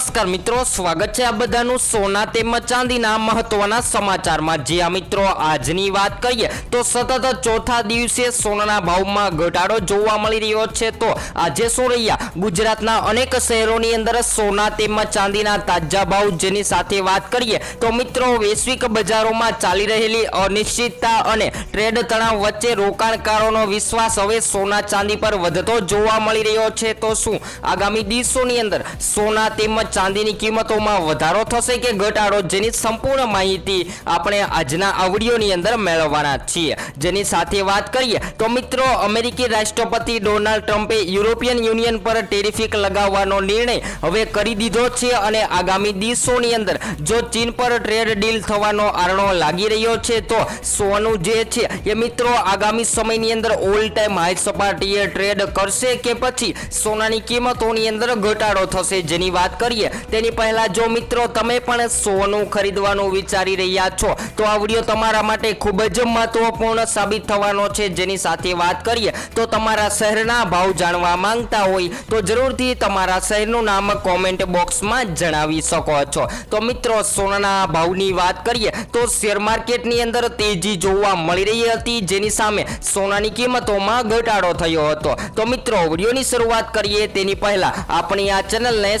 નમસ્કાર મિત્રો, સ્વાગત છે આ બધાનું સોના તેમજ ચાંદીના મહત્વના સમાચારમાં. જે આ મિત્રો આજની વાત કરીએ, તો સતત ચોથા દિવસે સોનાના ભાવમાં ઘટાડો જોવા મળી રહ્યો છે. તો આજે શું રહ્યા? ગુજરાતના અનેક શહેરોની અંદર સોના તેમજ ચાંદીના તાજા ભાવ જેની સાથે વાત કરીએ, તો મિત્રો વૈશ્વિક બજારોમાં ચાલી રહેલી અનિશ્ચિતતા અને ટ્રેડ તણાવ વચ્ચે રોકાણકારોનો વિશ્વાસ હવે સોના ચાંદી પર વધતો જોવા મળી રહ્યો છે. તો શું આગામી દિવસોની અંદર સોના તેમજ ચાંદીની કિંમતોમાં વધારો થશે કે ઘટાડો જેની સંપૂર્ણ માહિતી આપણે આજના આ વિડીયોની અંદર મેળવવાના છીએ. જેની સાથે વાત કરીએ તો મિત્રો, અમેરિકી રાષ્ટ્રપતિ ડોનાલ્ડ ટ્રમ્પે યુરોપિયન યુનિયન પર ટેરિફિક લગાવવાનો નિર્ણય હવે કરી દીધો છે અને આગામી દિવસોની અંદર જો ચીન પર ટ્રેડ ડીલ થવાનો આરણો લાગી રહ્યો છે, તો સોનું જે છે એ મિત્રો આગામી સમયની અંદર ઓલ ટાઈમ હાઈ સપાટીએ ટ્રેડ કરશે કે પછી સોનાની કિંમતોની અંદર ઘટાડો થશે જેની વાત કરીએ તેની પહેલા જો મિત્રો તમે પણ સોનું ખરીદવાનું વિચારી રહ્યા છો, તો આ વીડિયો તમારા માટે ખૂબ જ મહત્વપૂર્ણ સાબિત થવાનો છે. જેની સાથે વાત કરીએ, તો તમારા શહેરના ભાવ જાણવા માંગતા હોય, તો જરૂરથી તમારા શહેરનું નામ કોમેન્ટ બોક્સમાં જણાવી શકો છો. તો મિત્રો, સોનાના ભાવની વાત કરીએ, તો શેર માર્કેટની અંદર તેજી જોવા મળી રહી હતી, જેની સામે સોનાની કિંમતોમાં ઘટાડો થયો હતો. તો મિત્રો, વિડીયોની શરૂઆત કરીએ. તેની પહેલા આપણી આ ચેનલને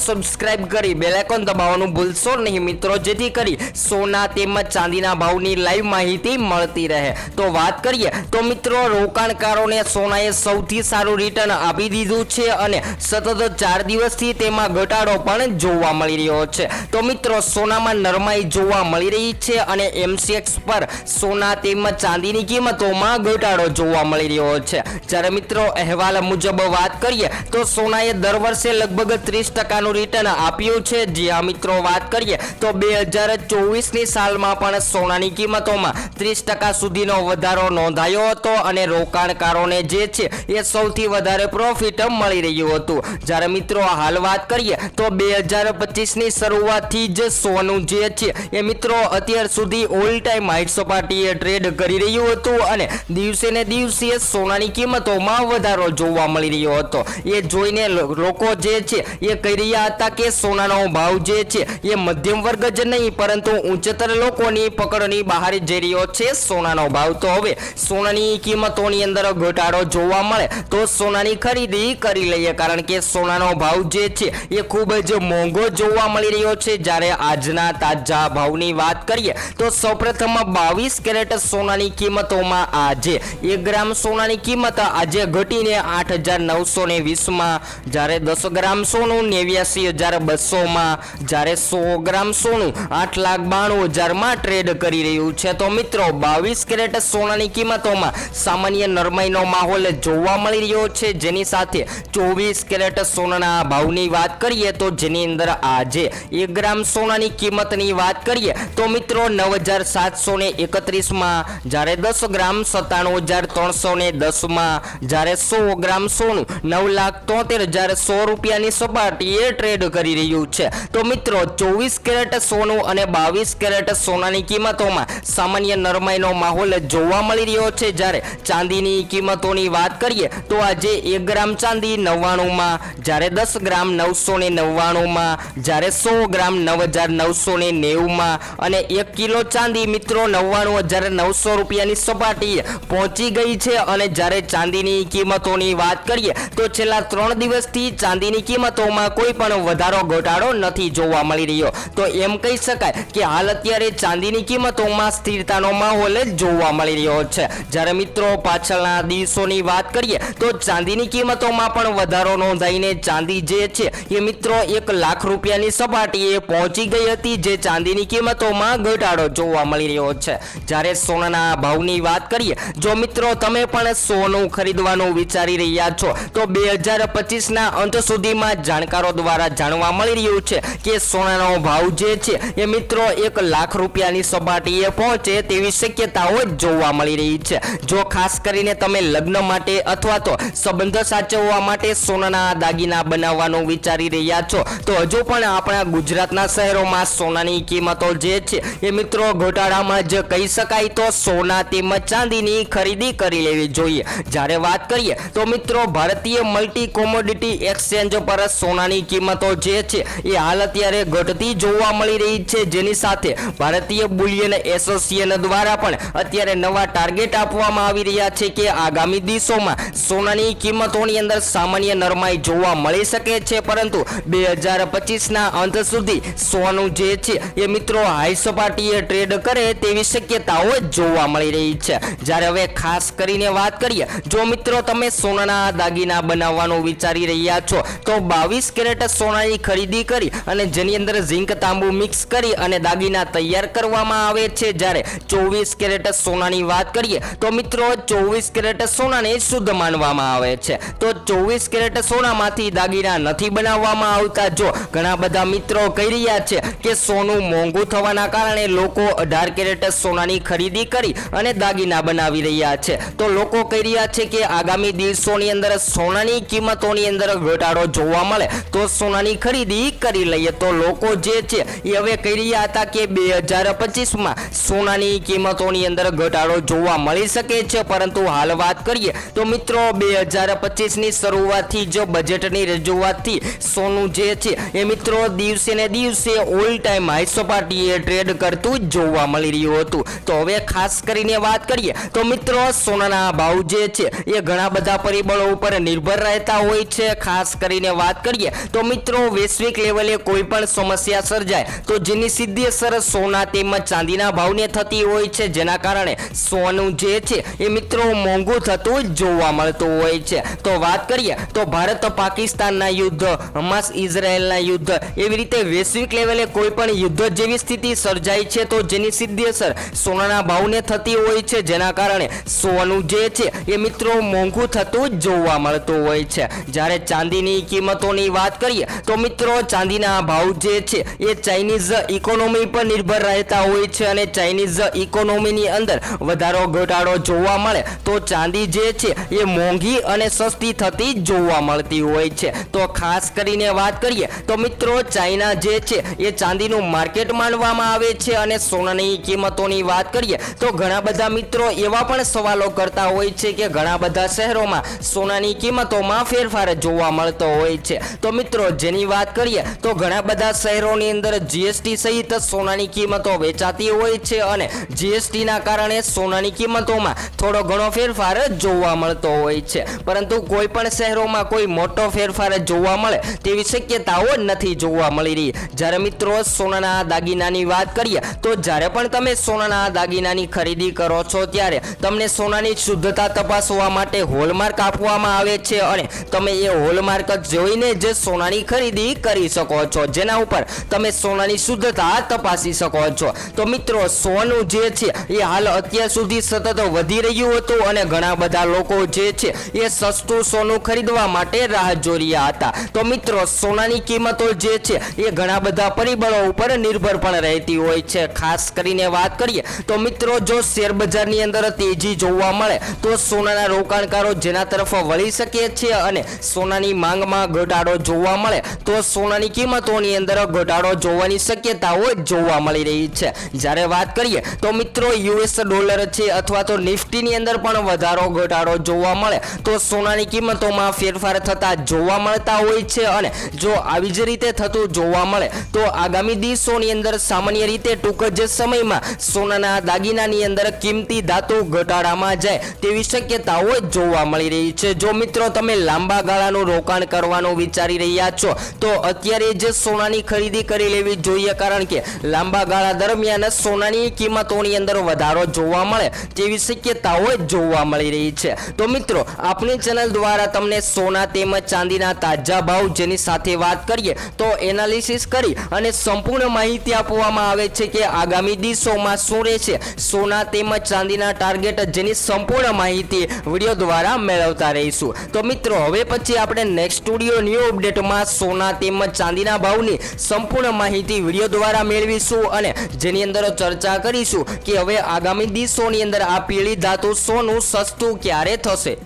સબસ્ક્રાઇબ કરી? બેલ આઇકોન દબાવવાનું ભૂલશો નહીં મિત્રો. જેથી કરી સોના તેમજ ચાંદીના ભાવની લાઈવ માહિતી મળતી રહે. તો વાત કરીએ, તો મિત્રો રોકાણકારોને સોનાએ સૌથી સારું રિટર્ન આપી દીધું છે અને સતત ચાર દિવસથી તેમાં ઘટાડો પણ જોવા મળી રહ્યો છે. તો મિત્રો, સોનામાં નરમાઈ જોવા મળી રહી છે અને એમસીએક્સ પર સોના તેમજ ચાંદીની કિંમતોમાં ઘટાડો જોવા મળી રહ્યો છે. જ્યારે મિત્રો અહેવાલ મુજબ વાત કરીએ, તો સોનાએ દર વર્ષે લગભગ ત્રીસ ટકાનું રિટર્ન આપ્યું છે. જ્યાં મિત્રો, વાત કરીએ તો બે હજાર ચોવીસની સાલમાં પણ સોનાની કિંમતોમાં ત્રીસ ટકા સુધીનો વધારો નોંધાયો હતો અને રોકાણકારોને જે છે એ સૌથી વધારે પ્રોફિટ મળી રહ્યું હતું. જ્યારે મિત્રો, હાલ વાત કરીએ તો બે હજાર પચીસની શરૂઆતથી જ સોનું જે છે એ મિત્રો, અત્યાર સુધી ઓલ ટાઈમ હાઈટ સપાટીએ ટ્રેડ કરી રહ્યું હતું અને દિવસે ને દિવસે સોનાની કિંમતોમાં વધારો જોવા મળી રહ્યો હતો. એ જોઈને લોકો જે છે એ કહી રહ્યા હતા કે સોનાનો ભાવ જે છે એ મધ્યમ વર્ગ જ નહીં, પરંતુ ઉચ્ચતર લોકોની પકડની બહાર જઈ રહ્યો છે સોનાનો ભાવ. તો હવે સોનાની કિંમતોની અંદર ઘટાડો જોવા મળે તો સોનાની ખરીદી કરી લઈએ, કારણ કે સોનાનો ભાવ જે છે એ ખૂબ જ મોંઘો જોવા મળી રહ્યો છે. જ્યારે આજના તાજા ભાવની વાત કરીએ તો સૌપ્રથમ બાવીસ કેરેટ સોનાની કિંમતોમાં આજે એક ગ્રામ સોનાની કિંમત આજે ઘટીને આઠ હજાર નવસો ને વીસમાં, જ્યારે દસ ગ્રામ સોનું નેવ્યાસી હજાર બસોમાં જ્યારે સો ગ્રામ સોનું આઠ લાખ બાણું હજારમાં ટ્રેડ કરી રહ્યું છે. તો મિત્રો, બાવીસ કેરેટ સોનાની કિંમતોમાં સામાન્ય નરમાઈનો માહોલ જોવા મળી રહ્યો છે. જેની સાથે ચોવીસ કેરેટ સોનાના ભાવની વાત કરીએ તો જેની અંદર આજે એક ગ્રામ સોનાની કિંમતની વાત કરીએ તો મિત્રો, નવ હજાર સાતસો ને એકત્રીસમાં જ્યારે દસ ગ્રામ સત્તાણું હજાર ત્રણસો ને દસમાં જ્યારે સો ગ્રામ સોનું નવ લાખ તોતેર હજાર સો રૂપિયાની સપાટીએ ટ્રેડ કરી રહ્યું છે. તો મિત્રો, ચોવીસ કેરેટ સોનું અને બાવીસ કેરેટ સોનાની કિંમતોમાં સામાન્ય નરમાઈનો માહોલ જોવા મળી રહ્યો છે. જ્યારે ચાંદીની કિંમતોની વાત કરીએ, તો આજે એક ગ્રામ ચાંદી નવ્વાણુંમાં, જ્યારે દસ ગ્રામ નવસો ને નવ્વાણુંમાં, જ્યારે સો ગ્રામ નવ હજાર નવસો ને નેવુંમાં અને એક કિલો ચાંદી મિત્રો નવ્વાણું હજાર નવસો રૂપિયાની સપાટી પહોંચી ગઈ છે. અને જ્યારે ચાંદીની કિંમતોની વાત કરીએ, તો છેલ્લા ત્રણ દિવસથી ચાંદીની કિંમતોમાં કોઈ પણ વધારો ઘટાડો નથી જોવા મળી રહ્યો. તો એમ કહી શકાય કે હાલ અત્યારે ચાંદીની કિંમતોમાં સ્થિરતાનો માહોલ જ જોવા મળી રહ્યો છે. જ્યારે મિત્રો, પાછળના દિવસોની વાત કરીએ, તો ચાંદીની કિંમતોમાં પણ વધારો નોંધાઈને ચાંદી જે છે, એ મિત્રો એક લાખ રૂપિયાની સપાટીએ પહોંચી ગઈ હતી, જે ચાંદીની કિંમતોમાં ઘટાડો જોવા મળી રહ્યો છે. જ્યારે સોનાના ભાવની વાત કરીએ, જો મિત્રો તમે પણ સોનું ખરીદવાનું વિચારી રહ્યા છો, તો બે હજાર પચીસના અંત સુધીમાં જાણકારો દ્વારા જાણવા મળી રહ્યું છે કે સોનાનો ભાવ જે છે એ મિત્રો એક લાખ રૂપિયાની સપાટીએ પહોંચે તેવી શક્યતાઓ જોવા મળી રહી છે. જો ખાસ કરીને તમે લગ્ન માટે અથવા તો સંબંધ સાચવવા માટે સોનાના દાગીના બનાવવાનું વિચારી રહ્યા છો, તો હજુ પણ આપણા ગુજરાતના શહેરોમાં સોનાની કિંમતો જે છે એ મિત્રો ઘોટાળામાં જ કહી શકાય તો સોના તેમજ ચાંદીની ખરીદી કરી લેવી જોઈએ. જ્યારે વાત કરીએ તો મિત્રો ભારતીય મલ્ટી કોમોડિટી એક્સચેન્જ પર સોનાની કિંમતો જે છે. એ હાલ અત્યારે ઘટતી જોવા મળી રહી છે. જેની સાથે ભારતીય બુલિયન એસોસિએશન દ્વારા પણ અત્યારે નવા ટાર્ગેટ આપવામાં આવી રહ્યા છે કે આગામી દિવસોમાં સોનાની કિંમતોની અંદર સામાન્ય નરમાઈ જોવા મળી શકે છે. પરંતુ બે હજાર પચીસના અંત સુધી સોનું જે છે એ મિત્રો હાઈ સપાટીએ ટ્રેડ કરે તેવી શક્યતાઓ જોવા મળી રહી છે. જ્યારે હવે ખાસ કરીને વાત કરીએ, જો મિત્રો તમે સોનાના દાગીના બનાવવાનું વિચારી રહ્યા છો, તો બાવીસ કેરેટ સોનાની ખરીદી કરી અને જેની અંદર ઝીંક તાંબુ મિક્સ કરી અને દાગીના તૈયાર કરવામાં આવે છે. જ્યારે ચોવીસ કેરેટ સોનાની વાત કરીએ, તો મિત્રો ચોવીસ કેરેટ સોનાને શુદ્ધ માનવામાં આવે છે. તો ચોવીસ કેરેટ સોનામાંથી દાગીના નથી બનાવવામાં આવતા. જો ઘણા બધા મિત્રો કહી રહ્યા છે કે સોનું મોંઘું થવાના કારણે લોકો અઢાર કેરેટ સોનાની ખરીદી કરી અને દાગીના બનાવી રહ્યા છે. તો લોકો કહી રહ્યા છે કે આગામી દિવસોની અંદર સોનાની કિંમતોની અંદર ઘટાડો જોવા મળે. તો સોનાની ખરીદી કરી લઈએ તો લોકો જે છે એ હવે કહી રહ્યા હતા કે બે હજાર પચીસમાં સોનાની કિંમતોની અંદર ઘટાડો જોવા મળી શકે છે. પરંતુ હાલ વાત કરીએ તો મિત્રો બે હજાર પચીસની શરૂઆતથી જ બજેટની રજૂઆતથી સોનું જે છે એ મિત્રો દિવસે ને દિવસે ઓલ ટાઈમ હાઈસોપાટીએ ટ્રેડ કરતું જોવા મળી રહ્યું હતું. તો હવે ખાસ કરીને વાત કરીએ તો મિત્રો સોનાના ભાવ જે છે એ ઘણા બધા પરિબળો ઉપર નિર્ભર રહેતા હોય છે. ખાસ કરીને વાત કરીએ તો મિત્રો વૈશ્વિક લેવલે કોઈ પણ સમસ્યા સર્જાય, તો જેની સીધી અસર સોના તેમજ ચાંદીના ભાવને થતી હોય છે, જેના કારણે સોનું જે છે એ મિત્રો મોંઘું થતું જોવા મળતું હોય છે. તો વાત કરીએ, તો ભારત પાકિસ્તાનના યુદ્ધ, હમાસ ઇઝરાયલના યુદ્ધ, એવી રીતે વૈશ્વિક લેવલે કોઈ પણ યુદ્ધ જેવી સ્થિતિ સર્જાય છે, તો જેની સીધી અસર સોનાના ભાવને થતી હોય છે, જેના કારણે સોનું જે છે એ મિત્રો મોંઘું થતું જોવા મળતું હોય છે. જ્યારે ચાંદીની કિંમતોની વાત કરીએ, તો મિત્રો ચાંદીના ભાવ જે છે, એ ચાઇનીઝ ઇકોનોમી પર નિર્ભર રહેતા હોય છે અને ચાઇનીઝ ઇકોનોમીની અંદર વધારો ઘટાડો જોવા મળે તો ચાંદી જે છે, એ મોંઘી અને સસ્તી થતી જોવા મળતી હોય છે. તો ખાસ કરીને વાત કરીએ તો મિત્રો ચાઇના જે છે, એ ચાંદીનું માર્કેટ માનવામાં આવે છે અને સોનાની કિંમતોની વાત કરીએ તો ઘણા બધા મિત્રો એવા પણ સવાલો કરતા હોય છે કે ઘણા બધા શહેરોમાં સોનાની કિંમતોમાં ફેરફાર જોવા મળતો હોય છે. તો મિત્રો, જેની વાત કરીએ, તો ઘણા બધા શહેરોની અંદર જીએસટી સહિત સોનાની કિંમતો વેચાતી હોય છે અને જીએસટીના કારણે સોનાની કિંમતોમાં થોડો ઘણો ફેરફાર જોવા મળતો હોય છે. પરંતુ કોઈ પણ શહેરોમાં કોઈ મોટો ફેરફાર જોવા મળે તેવી શક્યતાઓ નથી જોવા મળી રહી. જ્યારે મિત્રો, સોનાના દાગીનાની વાત કરીએ, તો જ્યારે પણ તમે સોનાના દાગીનાની ખરીદી કરો છો ત્યારે તમને સોનાની શુદ્ધતા તપાસવા માટે હોલમાર્ક આપવામાં આવે છે અને તમે એ હોલમાર્ક જોઈને જ સોનાની ખરીદી કરી શકો છો. જેના ઉપર તમે સોનાની શુદ્ધતા તપાસી શકો છો. તો મિત્રો, સોનું જે છે, એ હાલ અત્યાર સુધી સતત વધી રહ્યું હતું અને ઘણા બધા લોકો જે છે, એ સસ્તું સોનું ખરીદવા માટે રાહ જોઈ હતા. તો મિત્રો, સોનાની કિંમતો જે છે, એ ઘણા બધા પરિબળો ઉપર નિર્ભર પણ રહેતી હોય છે. ખાસ કરીને વાત કરીએ, તો મિત્રો, જો શેર બજારની અંદર તેજી જોવા મળે, તો સોનાના રોકાણકારો જેના તરફ વળી શકે છે અને સોનાની માંગમાં ઘટાડો જોવા મળે, તો સોનાની કિંમતોની અંદર ઘટાડો જોવાની શક્યતાઓ જોવા મળી રહી છે. જ્યારે વાત કરીએ તો મિત્રો યુએસ ડોલર છે અથવા તો નિફ્ટીની અંદર પણ વધારો ઘટાડો જોવા મળે તો સોનાની કિંમતોમાં ફેરફાર થતા જોવા મળતા હોય છે અને જો આવી જ રીતે થતું જોવા મળે તો આગામી દિવસોની અંદર સામાન્ય રીતે ટૂંક જ સમયમાં સોનાના દાગીનાની અંદર કિંમતી ધાતુ ઘટાડામાં જાય તેવી શક્યતાઓ જોવા મળી રહી છે. જો મિત્રો તમે લાંબા ગાળાનું રોકાણ કરવાનું વિચારી રહ્યા છો, તો અત્યારે જ સોનાની ખરીદી કરી લેવી જોઈએ કારણ કે લાંબા ગાળા દરમિયાન સોનાની કિંમતોની અંદર વધારો જોવા મળે તેવી શક્યતાઓ જોવા મળી રહી છે. તો મિત્રો આપણી ચેનલ દ્વારા તમને સોના તેમજ ચાંદીના તાજા ભાવ જેની સાથે વાત કરીએ તો એનાલિસિસ કરી અને સંપૂર્ણ માહિતી આપવામાં આવે છે કે આગામી દિવસોમાં શું રહેશે. સોના તેમજ ચાંદીના ટાર્ગેટ જેની સંપૂર્ણ માહિતી વીડિયો દ્વારા મેળવતા રહીશું. તો મિત્રો, હવે પછી આપણે નેક્સ્ટ સ્ટુડિયો ન્યૂ અપડેટમાં સોના તેમજ ચાંદીના ભાવની સંપૂર્ણ માહિતી વીડિયો દ્વારા મેળવીશું અને જેની અંદર ચર્ચા કરીશું કે હવે આગામી દિવસોની અંદર આ પીળી ધાતુ સોનું સસ્તું ક્યારે થશે?